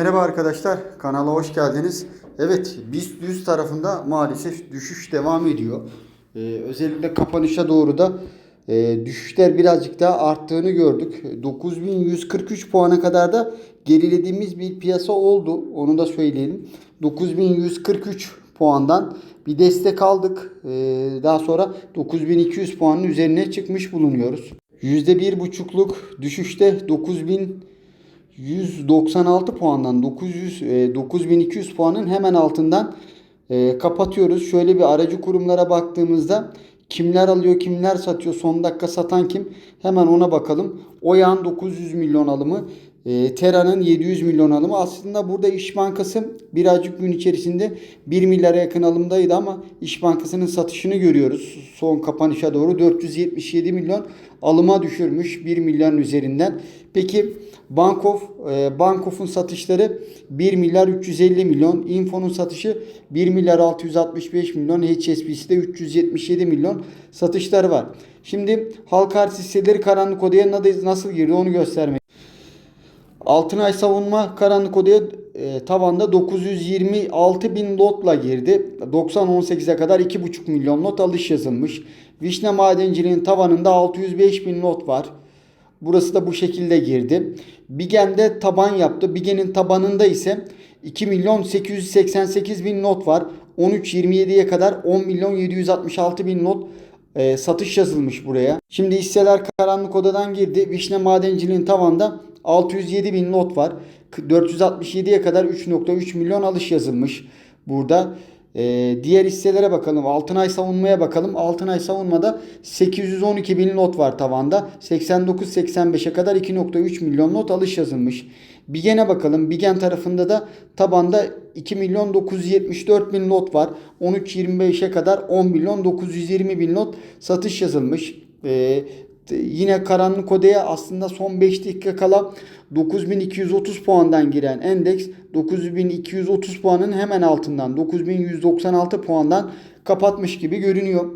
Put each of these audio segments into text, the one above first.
Merhaba arkadaşlar, kanala hoş geldiniz. Evet, BIST 100 tarafında maalesef düşüş devam ediyor. Ee, özellikle kapanışa doğru da e, düşüşler birazcık daha arttığını gördük. 9143 puana kadar da gerilediğimiz bir piyasa oldu. Onu da söyleyelim. 9143 puandan bir destek aldık. Ee, daha sonra 9200 puanın üzerine çıkmış bulunuyoruz. %1,5'luk düşüşte 9000 196 puandan 900 e, 9200 puanın hemen altından e, kapatıyoruz. Şöyle bir aracı kurumlara baktığımızda kimler alıyor, kimler satıyor, son dakika satan kim? Hemen ona bakalım. Oyan 900 milyon alımı, e, Tera'nın 700 milyon alımı. Aslında burada İş Bankası birazcık gün içerisinde 1 milyara yakın alımdaydı ama İş Bankası'nın satışını görüyoruz. Son kapanışa doğru 477 milyon alıma düşürmüş 1 milyarın üzerinden. Peki Bankof, e, Bankof'un satışları 1 milyar 350 milyon. Info'nun satışı 1 milyar 665 milyon. HSBC'de 377 milyon satışları var. Şimdi halka arz hisseleri karanlık odaya nasıl girdi onu göstermek. Altınay savunma karanlık odaya e, tavanda 926 bin lotla girdi. 90-18'e kadar 2,5 milyon lot alış yazılmış. Vişne madenciliğin tavanında 605 bin lot var. Burası da bu şekilde girdi. Bigen'de taban yaptı. Bigen'in tabanında ise 2 milyon 888 bin not var. 13.27'ye kadar 10 milyon 766 bin not e, satış yazılmış buraya. Şimdi hisseler karanlık odadan girdi. Vişne madenciliğin tavanda 607 bin not var. 467'ye kadar 3.3 milyon alış yazılmış burada. Ee, diğer hisselere bakalım. Altınay savunmaya bakalım. Altınay savunmada 812 bin not var tavanda. 89-85'e kadar 2.3 milyon not alış yazılmış. Bigen'e bakalım. Bigen tarafında da tabanda 2 milyon 974 bin not var. 13-25'e kadar 10 milyon 920 bin not satış yazılmış. Ee, yine karanlık odaya aslında son 5 dakika kala 9230 puandan giren endeks 9230 puanın hemen altından 9196 puandan kapatmış gibi görünüyor.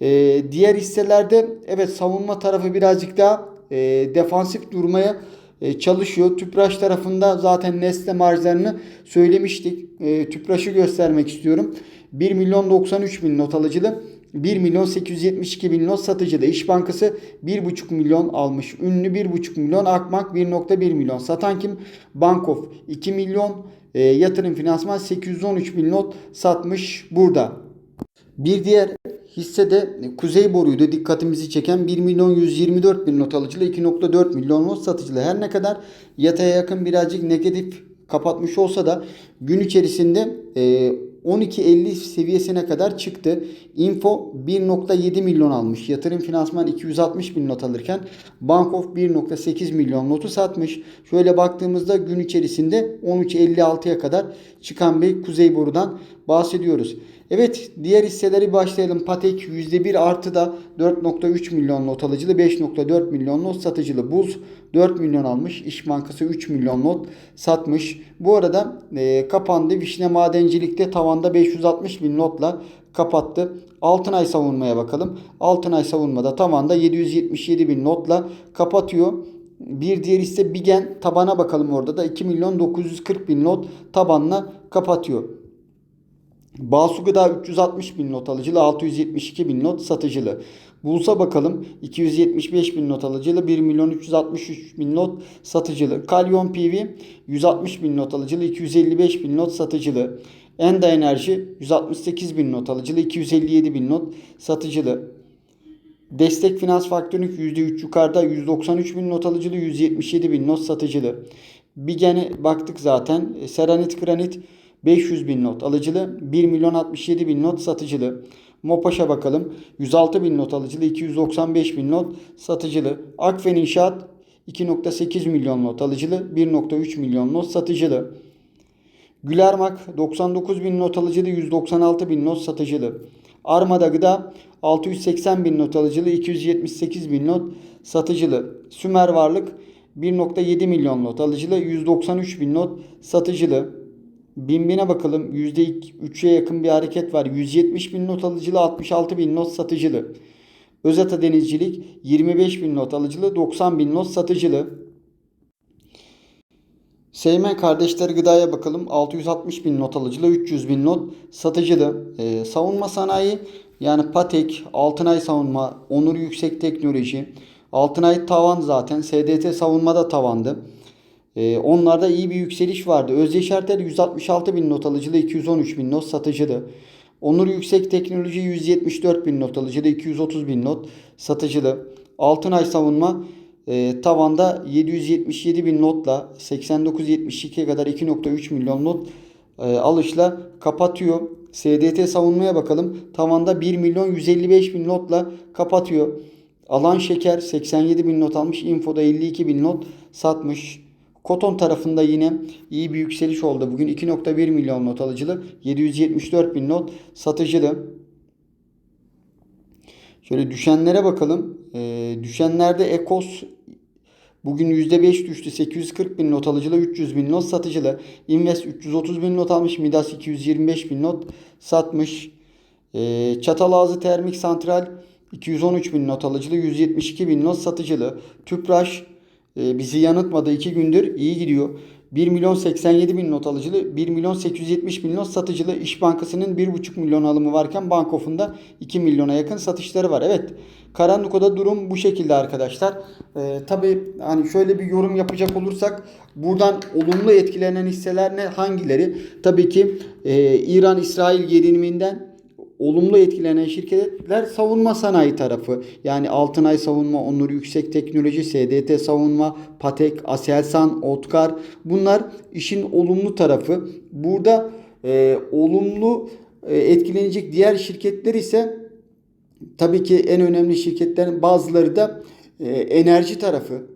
Ee, diğer hisselerde evet savunma tarafı birazcık daha e, defansif durmaya e, çalışıyor. Tüpraş tarafında zaten Nestle marjlarını söylemiştik. E, Tüpraş'ı göstermek istiyorum. 1 milyon 93 bin not alıcılı. 1 milyon 872 bin not satıcıda. İş Bankası 1,5 milyon almış. Ünlü 1,5 milyon. Akmak 1,1 milyon. Satan kim? Bankof 2 milyon. E, yatırım finansman 813 bin not satmış burada. Bir diğer hisse de Kuzey Boru'ydu. Dikkatimizi çeken 1 milyon 124 bin not alıcılı 2.4 milyon not satıcılı. Her ne kadar yataya yakın birazcık negatif kapatmış olsa da gün içerisinde e, 12.50 seviyesine kadar çıktı. Info 1.7 milyon almış. Yatırım finansman 260 bin not alırken Bankof 1.8 milyon notu satmış. Şöyle baktığımızda gün içerisinde 13.56'ya kadar çıkan bir kuzey borudan bahsediyoruz. Evet diğer hisseleri başlayalım. Patek %1 artı da 4.3 milyon not alıcılı 5.4 milyon not satıcılı. Buz 4 milyon almış. İş Bankası 3 milyon not satmış. Bu arada e, kapandı. Vişne Madencilik'te tavanda 560 bin notla kapattı. Altınay savunmaya bakalım. Altınay savunmada tavanda 777 bin notla kapatıyor. Bir diğer ise Bigen tabana bakalım orada da 2 milyon 940 bin not tabanla kapatıyor. Balsu Gıda 360 bin not alıcılı, 672 bin not satıcılı. Bulsa bakalım 275 bin not alıcılı, 1 milyon 363 bin not satıcılı. Kalyon PV 160 bin not alıcılı, 255 bin not satıcılı. Enda Enerji 168 bin not alıcılı, 257 bin not satıcılı. Destek Finans Faktörlük %3 yukarıda 193 bin not alıcılı, 177 bin not satıcılı. Bigen'e baktık zaten. Seranit Granit 500 bin not alıcılı, 1 milyon 67 bin not satıcılı. Mopaş'a bakalım. 106 bin not alıcılı, 295 bin not satıcılı. Akfen İnşaat 2.8 milyon not alıcılı, 1.3 milyon not satıcılı. Gülermak 99 bin not alıcılı, 196 bin not satıcılı. Armada Gıda 680 bin not alıcılı, 278 bin not satıcılı. Sümer Varlık 1.7 milyon not alıcılı, 193 bin not satıcılı. Binbin'e bakalım. %3'e yakın bir hareket var. 170 bin not alıcılı 66 bin not satıcılı. Özata Denizcilik 25 bin not alıcılı 90 bin not satıcılı. Seymen kardeşler gıdaya bakalım. 660 bin not alıcılı, 300 bin not satıcılı. Ee, savunma sanayi yani Patek, Altınay savunma, Onur Yüksek Teknoloji. Altınay tavan zaten. SDT savunmada tavandı. Ee, onlarda iyi bir yükseliş vardı. Özyeşertel 166 bin not alıcılı, 213 bin not satıcılı. Onur Yüksek Teknoloji 174 bin not alıcılı, 230 bin not satıcılı. Altınay savunma e, tavanda 777 bin notla 89-72'ye kadar 2.3 milyon not e, alışla kapatıyor. SDT savunmaya bakalım. Tavanda 1 milyon 155 bin notla kapatıyor. Alan Şeker 87 bin not almış. Info'da 52 bin not satmış. Koton tarafında yine iyi bir yükseliş oldu. Bugün 2.1 milyon not alıcılı. 774 bin not satıcılı. Şöyle düşenlere bakalım. Ee, düşenlerde Ekos bugün %5 düştü. 840 bin not alıcılı, 300 bin not satıcılı. Invest 330 bin not almış. Midas 225 bin not satmış. Ee, Çatalazı Termik Santral 213 bin not alıcılı, 172 bin not satıcılı. Tüpraş e, bizi yanıltmadı 2 gündür iyi gidiyor. 1 milyon 87 bin not alıcılı, 1 milyon 870 bin not satıcılı. İş Bankası'nın 1,5 milyon alımı varken Bankof'un 2 milyona yakın satışları var. Evet Karanlıko'da durum bu şekilde arkadaşlar. Ee, tabii hani şöyle bir yorum yapacak olursak buradan olumlu etkilenen hisseler ne hangileri? Tabii ki e, İran-İsrail geriliminden olumlu etkilenen şirketler savunma sanayi tarafı. Yani Altınay Savunma, Onur Yüksek Teknoloji, SDT Savunma, Patek, Aselsan, Otkar bunlar işin olumlu tarafı. Burada e, olumlu e, etkilenecek diğer şirketler ise tabii ki en önemli şirketlerin bazıları da e, enerji tarafı.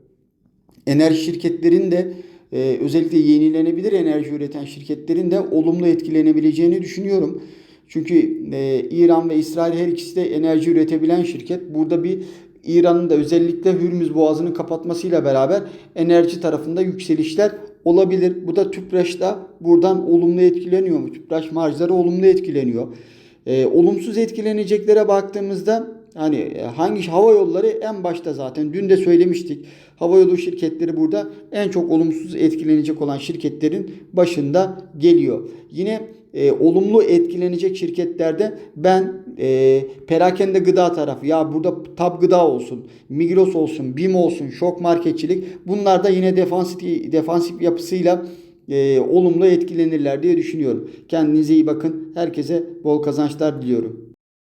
Enerji şirketlerin de e, özellikle yenilenebilir enerji üreten şirketlerin de olumlu etkilenebileceğini düşünüyorum. Çünkü e, İran ve İsrail her ikisi de enerji üretebilen şirket. Burada bir İran'ın da özellikle Hürmüz Boğazı'nın kapatmasıyla beraber enerji tarafında yükselişler olabilir. Bu da TÜPRAŞ'ta buradan olumlu etkileniyor mu? TÜPRAŞ marjları olumlu etkileniyor. E, olumsuz etkileneceklere baktığımızda hani e, hangi hava yolları en başta zaten dün de söylemiştik. Hava yolu şirketleri burada en çok olumsuz etkilenecek olan şirketlerin başında geliyor. Yine e, olumlu etkilenecek şirketlerde ben e, perakende gıda tarafı ya burada tab gıda olsun, Migros olsun, BİM olsun, şok marketçilik bunlar da yine defansif, defansif yapısıyla e, olumlu etkilenirler diye düşünüyorum. Kendinize iyi bakın. Herkese bol kazançlar diliyorum.